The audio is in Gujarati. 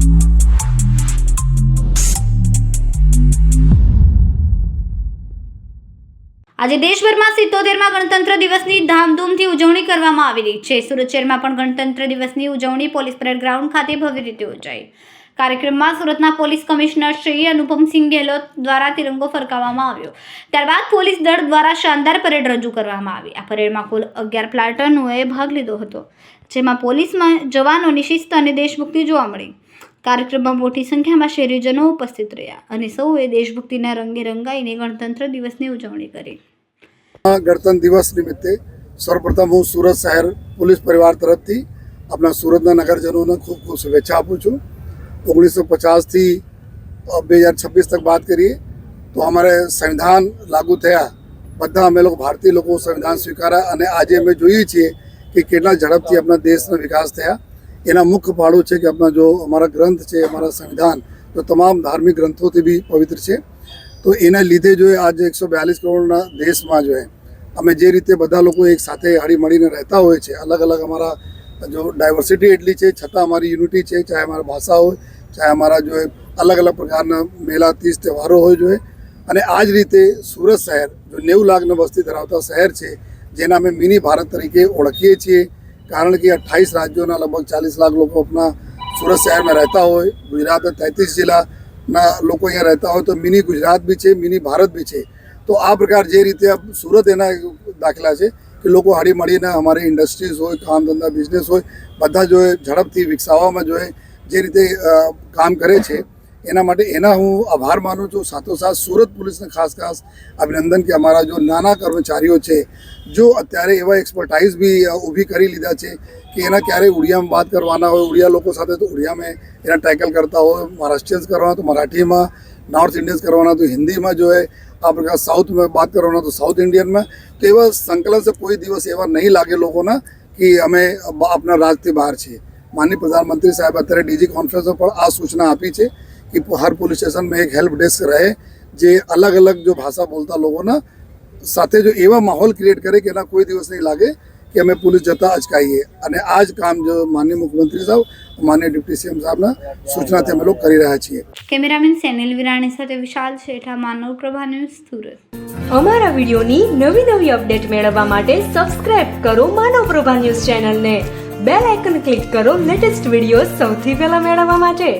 Thank you. આજે દેશભરમાં સિત્તોતેરમાં ગણતંત્ર દિવસની ધામધૂમથી ઉજવણી કરવામાં આવી રહી છે. સુરત શહેરમાં પણ ગણતંત્ર દિવસની ઉજવણી પોલીસ પરેડ ગ્રાઉન્ડ ખાતે ભવ્ય રીતે યોજાઈ. કાર્યક્રમમાં સુરતના પોલીસ કમિશનર શ્રી અનુપમસિંહ ગેહલોત દ્વારા તિરંગો ફરકાવવામાં આવ્યો. ત્યારબાદ પોલીસ દળ દ્વારા શાનદાર પરેડ રજૂ કરવામાં આવી. આ પરેડમાં કુલ અગિયાર પ્લાટુનોએ ભાગ લીધો હતો, જેમાં પોલીસમાં જવાનોની શિસ્ત અને દેશભક્તિ જોવા મળી. કાર્યક્રમમાં મોટી સંખ્યામાં શહેરીજનો ઉપસ્થિત રહ્યા અને સૌએ દેશભક્તિના રંગે રંગાઈને ગણતંત્ર દિવસની ઉજવણી કરી. ગણતંત્ર દિવસ નિમિત્તે સર્વપ્રથમ હું સુરત શહેર પોલીસ પરિવાર તરફથી આપણા સુરતના નગરજનોને ખૂબ ખૂબ શુભેચ્છા આપું છું. ઓગણીસો પચાસથી બે હજાર છવ્વીસ તક વાત કરીએ તો અમારે સંવિધાન લાગુ થયા. બધા અમે લોકો ભારતીય લોકો સંવિધાન સ્વીકાર્યા અને આજે અમે જોઈએ છીએ કે કેટલા ઝડપથી આપણા દેશનો વિકાસ થયા. એના મુખ્ય પાડો છે કે આપણા જો અમારા ગ્રંથ છે, અમારા સંવિધાન, તો તમામ ધાર્મિક ગ્રંથોથી બી પવિત્ર છે. તો એના લીધે જો આજે એકસો બ્યાલીસ કરોડના દેશમાં જો અમે જે રીતે બધા લોકો એક સાથે હળી મળીને રહેતા હોય છે, અલગ અલગ અમારા જો ડાયવર્સિટી એટલી છે, છતાં અમારી યુનિટી છે, ચાહે અમારા ભાષા હોય, ચાહે અમારા જો અલગ અલગ પ્રકારના મેલા, તીજ તહેવારો હોય જોઈએ અને આ જ રીતે સુરત શહેર જો નેવું લાખની વસ્તી ધરાવતા શહેર છે, જેના અમે મિની ભારત તરીકે ઓળખીએ છીએ, કારણ કે અઠ્ઠાવીસ રાજ્યોના લગભગ ચાલીસ લાખ લોકો આપણા સુરત શહેરમાં રહેતા હોય ગુજરાતના તેત્રીસ જિલ્લાના લોકો અહીંયા રહેતા હોય, તો મિની ગુજરાત બી છે, મિની ભારત બી છે. તો આ પ્રકાર જે રીતે સુરત એના દાખલા છે કે લોકો હળી મળીને અમારી ઇન્ડસ્ટ્રીઝ હોય, કામ ધંધા, બિઝનેસ હોય, બધા જો ઝડપથી વિકસાવવામાં જોઈએ જે રીતે કામ કરે છે એના માટે એના હું આભાર માનું છું. સાથોસાથ સુરત પોલીસને ખાસ ખાસ અભિનંદન કે અમારા જો નાના કર્મચારીઓ છે, જો અત્યારે એવા એક્સપર્ટાઇઝ બી ઊભી કરી લીધા છે કે એના ક્યારે ઉડિયામાં વાત કરવાના હોય, ઉડિયા લોકો સાથે તો ઉડિયામાં એના ટેકલ કરતા હોય મહારાષ્ટ્રીયન્સ કરવાના તો મરાઠીમાં નોર્થ ઇન્ડિયન્સ કરવાના તો હિન્દીમાં જો હે આ પ્રકાર સાઉથમાં વાત કરવાના તો સાઉથ ઇન્ડિયનમાં તો એવા સંકલન છે કોઈ દિવસ એવા નહીં લાગે લોકોના કે અમે આપણા રાજથી બહાર છીએ. માનનીય પ્રધાનમંત્રી સાહેબ અત્યારે ડીજી કોન્ફરન્સ પણ આ સૂચના આપી છે. કે હર પોલીસ સ્ટેશનમાં એક હેલ્પ ડેસ્ક રહે જે અલગ અલગ જો ભાષા બોલતા લોકોના સાથે જો એવા માહોલ ક્રિએટ કરે કે એના કોઈ દિવસ નહીં લાગે કે અમે પોલીસ જતા અચકાઈએ અને આ જ કામ જો માનનીય મુખ્યમંત્રી સાહેબ માનનીય ડિપ્ટી સીએમ સાહેબના સૂચનાથી અમે લોકો કરી રહ્યા છીએ કેમેરામેન સેનિલ વિરાણી સાથે વિશાલ શેઠા માનવ પ્રભા ન્યૂઝ સુરત અમારા વિડીયોની નવી નવી અપડેટ મેળવવા માટે સબસ્ક્રાઇબ કરો માનવ પ્રભા ન્યૂઝ ચેનલને. બેલ આઇકન ક્લિક કરો લેટેસ્ટ વીડિયો સૌથી પહેલા મેળવવા માટે.